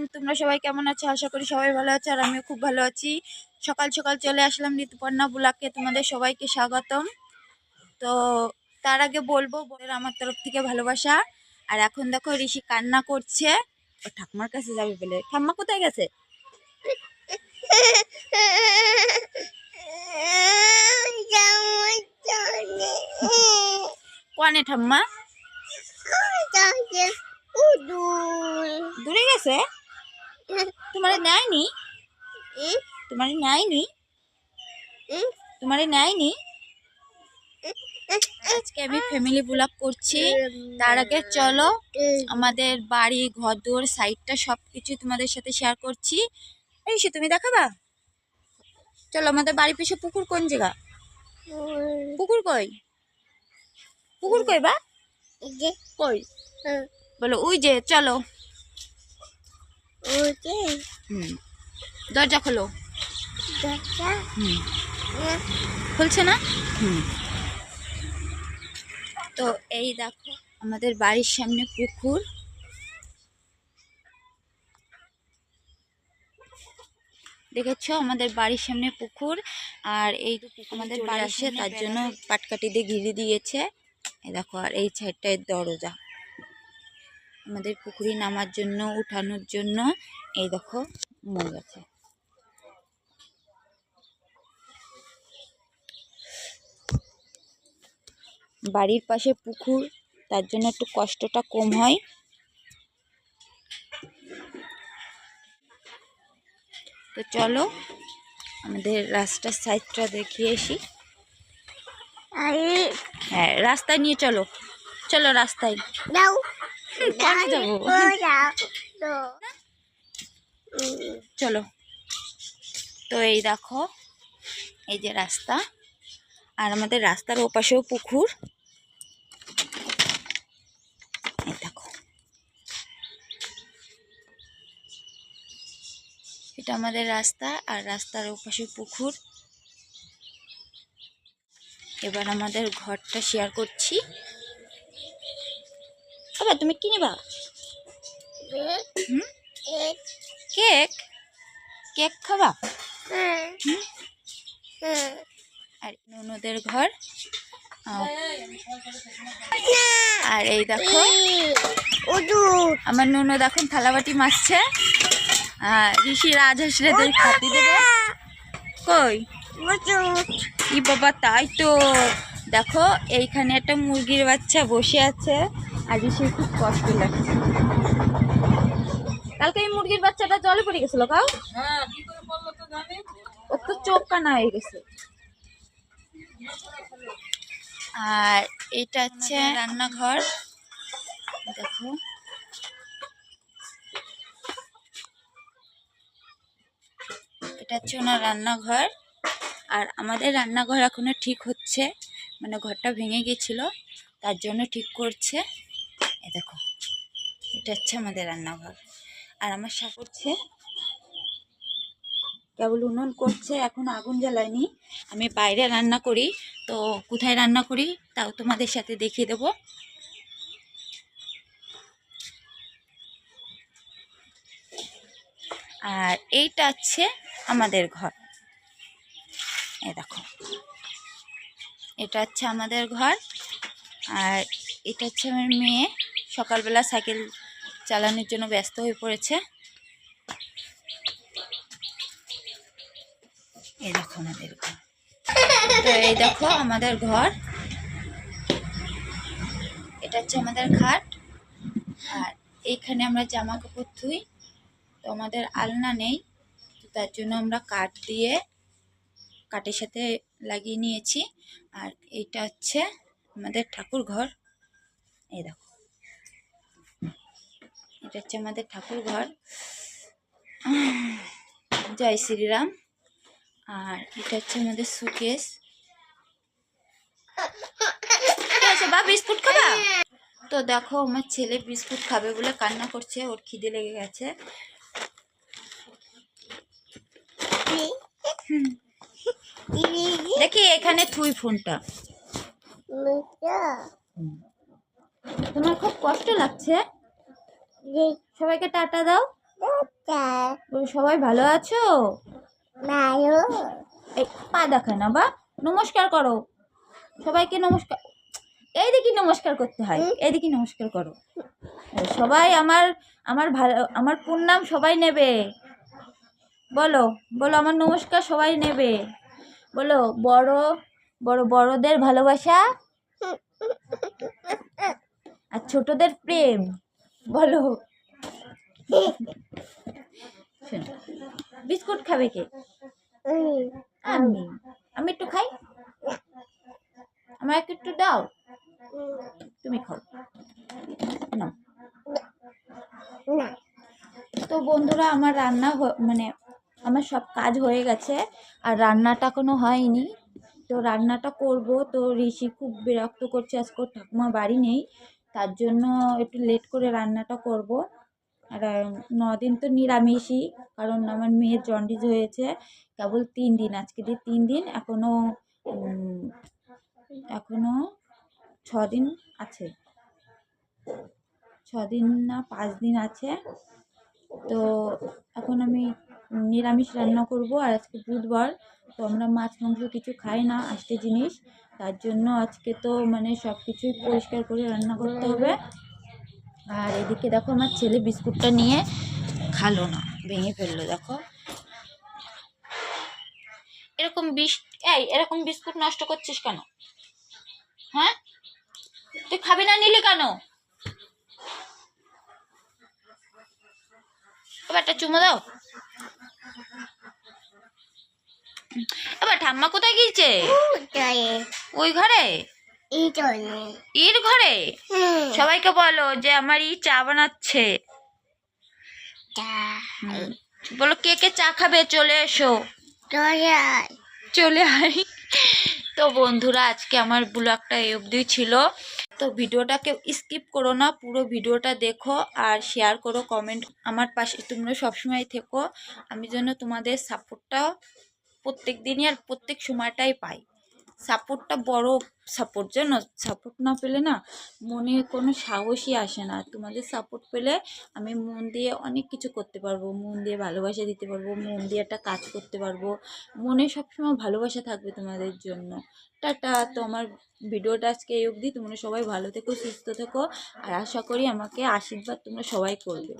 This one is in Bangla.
ফ্রেন্ড তোমরা সবাই কেমন আছো? আশা করি সবাই ভালো আছো আর আমিও খুব ভালো আছি। সকাল সকাল চলে আসলাম ঋতুপর্ণা বুলাকে তোমাদের সবাইকে স্বাগতম। তো তার আগে বলব বোনের আমার তরফ থেকে ভালোবাসা। আর এখন দেখো ঋষি কান্না করছে। ও ঠাকুমার কাছে যাবে বলে। ঠাম্মা কোথায় গেছে? কোয়ানে ঠাম্মা? দূরে গেছে? তোমার নেয়নি? তোমার নেয়নি? তোমার নেয়নি? আজকে আমি ফ্যামিলি ব্লগ করছি। তার আগে চলো আমাদের বাড়ি ঘর দোর সাইডটা সব কিছু তোমাদের সাথে শেয়ার করছি। এই সে তুমি দেখাবা? চলো আমাদের বাড়ি পিছু পুকুর কোন জায়গা? পুকুর কই? পুকুর কই বা? কই? বলো ওই যে চলো। হুম। দরজা খোলো। হুম। খুলছে না? হুম। তো এই দেখো আমাদের বাড়ির সামনে পুকুর। দেখেছ? আমাদের বাড়ির সামনে পুকুর আর এই আমাদের বাড়ি আসে তার জন্য পাটকাঠি দিয়ে ঘিরে দিয়েছে। এই দেখো আর এই সাইডটায় দরজা। আমাদের পুকুরে নামার জন্য উঠানোর জন্য। এই দেখো মই আছে বাড়ির পাশে পুকুর তার জন্য একটু কষ্টটা কম হয়। তো চলো আমাদের রাস্তার সাইডটা দেখিয়ে আসি। হ্যাঁ রাস্তায় নিয়ে চলো। চলো রাস্তায়। যাব চলো। তো এই দেখো, এই যে রাস্তা। আর আমাদের রাস্তার ওপাশেও পুকুর। এই দেখো। এটা আমাদের রাস্তা আর রাস্তার ওপাশে পুকুর। এবার আমাদের ঘরটা শেয়ার করছি। আবার তুমি কি নিবা? হুম? কেক? কেক খাবা? আর ননদের ঘর। আর এই দেখো আমার ননদ এখন থালাবাটি মাছছে আর ঋষি রাজহাঁসরেদের খাতি দেবে। কই? ই বাবা তাই তো। দেখো এইখানে একটা মুরগির বাচ্চা বসে আছে আর ঋষির খুব কষ্ট লাগছে। কালকে এই মুরগির বাচ্চাটা জলে পড়ে গেছিল কাউ ওর তো চোখ কানা হয়ে গেছে। আর এটা হচ্ছে রান্নাঘর। দেখো। এটা হচ্ছে ওনার রান্নাঘর। আর আমাদের রান্নাঘর এখনও ঠিক হচ্ছে। মানে ঘরটা ভেঙে গেছিল, তার জন্য ঠিক করছে। এ দেখো, এটা হচ্ছে আমাদের রান্নাঘর। আর আমার শা করছে, কেবল উনুন করছে, এখন আগুন জ্বালায়নি। আমি বাইরে রান্না করি, তো কোথায় রান্না করি, তাও তোমাদের সাথে দেখিয়ে দেবো। আর এইটা হচ্ছে আমাদের ঘর। এ দেখো এটা হচ্ছে আমাদের ঘর। আর এটা হচ্ছে আমার মেয়ে। সকালবেলা সাইকেল চালানোর জন্য ব্যস্ত হয়ে পড়েছে। এই দেখো আমাদের ঘর। তো এই দেখো আমাদের ঘর। এটা হচ্ছে আমাদের খাট। আর এইখানে আমরা জামা কাপড় ধুই। তো আমাদের আলনা নেই। তার জন্য আমরা কাঠ দিয়ে কাঠের সাথে লাগিয়ে নিয়েছি। আর এইটা হচ্ছে আমাদের ঠাকুর ঘর। এই দেখো। এটা হচ্ছে আমাদের ঠাকুর ঘর। জয় শ্রীরাম। আর এটা হচ্ছে আমাদের সুকেস বা? বিস্কুট খাবা? তো দেখো আমার ছেলে বিস্কুট খাবে বলে কান্না করছে ওর খিদে লেগে গেছে। হুম। দেখি এখানে থুই ফোনটা তোমার খুব কষ্ট লাগছে? সবাইকে টাটা দাও। সবাই ভালো আছো? এই পা দেখা না বা। নমস্কার করো। সবাইকে নমস্কার। এইদিকে নমস্কার করতে হয়। এইদিকে নমস্কার করো। সবাই আমার আমার ভালো আমার প্রণাম সবাই নেবে। বলো বলো আমার নমস্কার, সবাই নেবে। বলো, বড় বড় বড়দের ভালোবাসা? আর ছোটদের প্রেম? বলো। বিস্কুট খাবে কে? আমি। আমি একটু খাই? আমার একটু দাও। তুমি খাও। না তো বন্ধুরা, আমার রান্না মানে আমার সব কাজ হয়ে গেছে আর রান্নাটা কোনো হয়নি। তো রান্নাটা করব। তো ঋষি খুব বিরক্ত করছে, আজকে ঠাকুমা বাড়ি নেই। তার জন্য একটু লেট করে রান্নাটা করব। আর দিন তো নিরামিষই, কারণ আমার মেয়ের জন্ডিস হয়েছে। কেবল তিন দিন, আজকে দিয়ে তিন দিন। এখনও এখনও ছ দিন আছে। ছ দিন না পাঁচ দিন আছে। তো এখন আমি নিরামিষ রান্না করব আর আজকে বুধবার, তো আমরা মাছ, মাংস কিছু খাই না আষ্টে জিনিস। তার জন্য আজকে তো মানে সব কিছুই পরিষ্কার করে রান্না করতে হবে। আর এদিকে দেখো আমার ছেলে বিস্কুটটা নিয়ে খালো না, ভেঙে ফেলল, দেখো। এরকম বিষ, এই, এরকম বিস্কুট নষ্ট করছিস কেন? হ্যাঁ? তুই খাবি না, নিলি কেন? এবার একটা চুমো দাও। এবার ঠাম্মা কোথায় গিয়েছে? ওই ঘরে? ইর ঘরে? সবাইকে বলো যে আমার ই চা। বানাচ্ছে বলো কে কে চা খাবে? চলে এসো। চলে আয়। তো বন্ধুরা আজকে আমার ব্লগটা এই অবধি ছিল। তো ভিডিওটাকে স্কিপ করো না, পুরো ভিডিওটা দেখো আর শেয়ার করো কমেন্ট আমার পাশে, তোমরা সবসময় থেকো। আমি যেন তোমাদের সাপোর্টটা প্রত্যেক দিনই আর প্রত্যেক সময়টাই পাই। সাপোর্টটা বড় সাপোর্ট জানো সাপোর্ট না পেলে না মনে কোনো সাহসই আসে না। তোমাদের সাপোর্ট পেলে আমি মন দিয়ে অনেক কিছু করতে পারব, মন দিয়ে ভালোবাসা দিতে পারব, মন দিয়ে একটা কাজ করতে পারব। মনে সবসময় ভালোবাসা থাকবে তোমাদের জন্য। টাটা, তো আমার ভিডিওটা আজকে এই অবধি। তোমরা সবাই ভালো থেকো, সুস্থ থেকো। আর আশা করি আমাকে আশীর্বাদ তোমরা সবাই করবে।